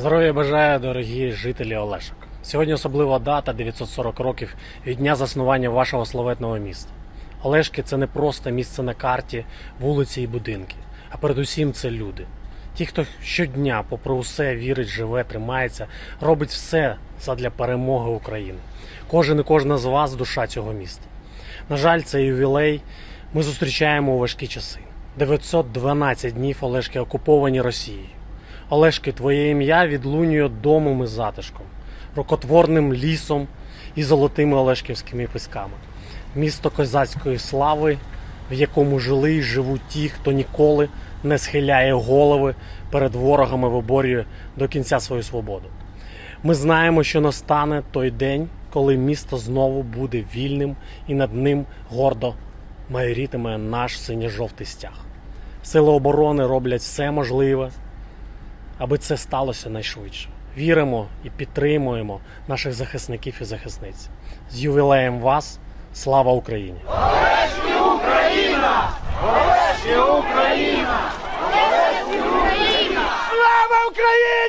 Здоров'я бажаю, дорогі жителі Олешок. Сьогодні особлива дата 940 років від дня заснування вашого славетного міста. Олешки це не просто місце на карті, вулиці і будинки, а передусім це люди. Ті, хто щодня, попри усе, вірить, живе, тримається, робить все задля перемоги України. Кожен і кожна з вас душа цього міста. На жаль, цей ювілей ми зустрічаємо у важкі часи. 912 днів Олешки окуповані Росією. Олешки, твоє ім'я відлунює домом і затишком, рукотворним лісом і золотими олешківськими пісками. Місто козацької слави, в якому жили і живуть ті, хто ніколи не схиляє голови перед ворогами, виборює до кінця свою свободу. Ми знаємо, що настане той день, коли місто знову буде вільним і над ним гордо майорітиме наш синьо-жовтий стяг. Сили оборони роблять все можливе, аби це сталося найшвидше. Віримо і підтримуємо наших захисників і захисниць. З ювілеєм вас! Слава Україні! Слава Україні!